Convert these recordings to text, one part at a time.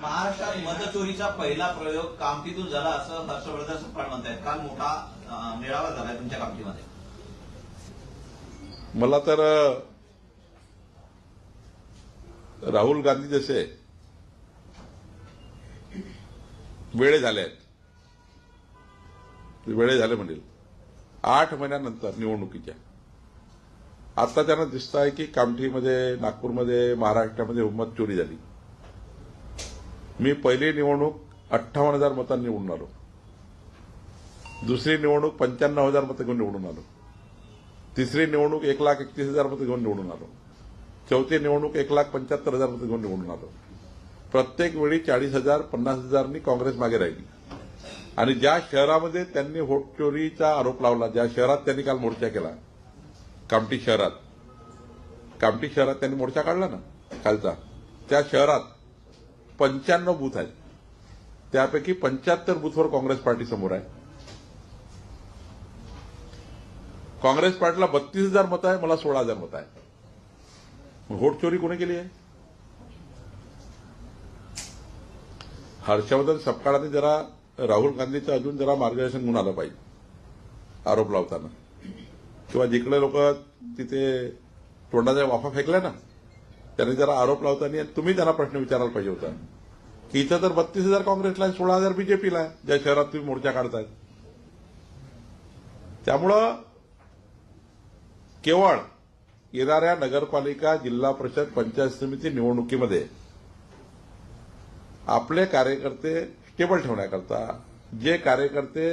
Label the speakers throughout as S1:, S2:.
S1: महाराष्ट्रात मतचोरीचा पहिला प्रयोग कामठीतून झाला असं हर्षवर्धन सपकाळ आहेत काल मोठा मेळावा झालाय तुमच्या कामठीमध्ये.
S2: मला तर राहुल गांधी जसे वेळे झाले आहेत. वेळे झाले म्हणेल आठ महिन्यानंतर निवडणुकीच्या. आता त्यांना दिसत आहे की कामठीमध्ये नागपूरमध्ये महाराष्ट्रामध्ये हुम्मत चोरी झाली. मी पहिली निवडणूक अठ्ठावन्न हजार मतांनी निवडून आलो. दुसरी निवडणूक पंच्याण्णव हजार मतं घेऊन निवडून आलो. तिसरी निवडणूक एक लाख एकतीस हजार मतं घेऊन निवडून आलो. चौथी निवडणूक एक लाख पंच्याहत्तर हजार मतं घेऊन निवडून आलो. प्रत्येक वेळी चाळीस हजार पन्नास हजारनी काँग्रेस मागे राहिली. आणि ज्या शहरामध्ये त्यांनी होटचोरीचा आरोप लावला ज्या शहरात त्यांनी काल मोर्चा केला कामठी शहरात. कामठी शहरात त्यांनी मोर्चा काढला ना कालचा. त्या शहरात पंच्याण्णव बूथ आहेत. त्यापैकी पंच्याहत्तर बूथवर काँग्रेस पार्टी समोर आहे. काँग्रेस पार्टीला बत्तीस हजार मतं आहे मला सोळा हजार मतं आहे व्होट चोरी कोणी केली आहे? हर्षवर्धन सपकाळाने जरा राहुल गांधीचं अजून जरा मार्गदर्शन होऊन आलं पाहिजे आरोप लावताना. किंवा जिकडे लोक तिथे तोंडाच्या वाफा फेकल्या ना त्यांनी जरा आरोप लावताना तुम्ही त्यांना प्रश्न विचारायला पाहिजे होता. की इथं तर बत्तीस हजार काँग्रेसला आहे सोळा हजार बीजेपीला आहे ज्या शहरात तुम्ही मोर्चा काढताय. त्यामुळं केवळ येणाऱ्या नगरपालिका जिल्हा परिषद पंचायत समिती निवडणुकीमध्ये आपले कार्यकर्ते स्टेबल ठेवण्याकरता जे कार्यकर्ते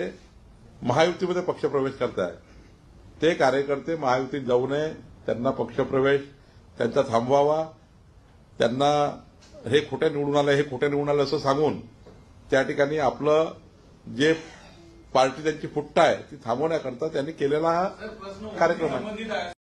S2: महायुतीमध्ये पक्षप्रवेश करताय ते कार्यकर्ते महायुतीत जाऊ नये त्यांना पक्षप्रवेश त्यांचा थांबवावा. त्यांना हे खोटे निवडून आलं हे खोटे निवडून आलं असं सांगून त्या ठिकाणी आपलं जे पार्टी त्यांची फुट्टा आहे ती थांबवण्याकरता त्यांनी केलेला हा कार्यक्रम आहे.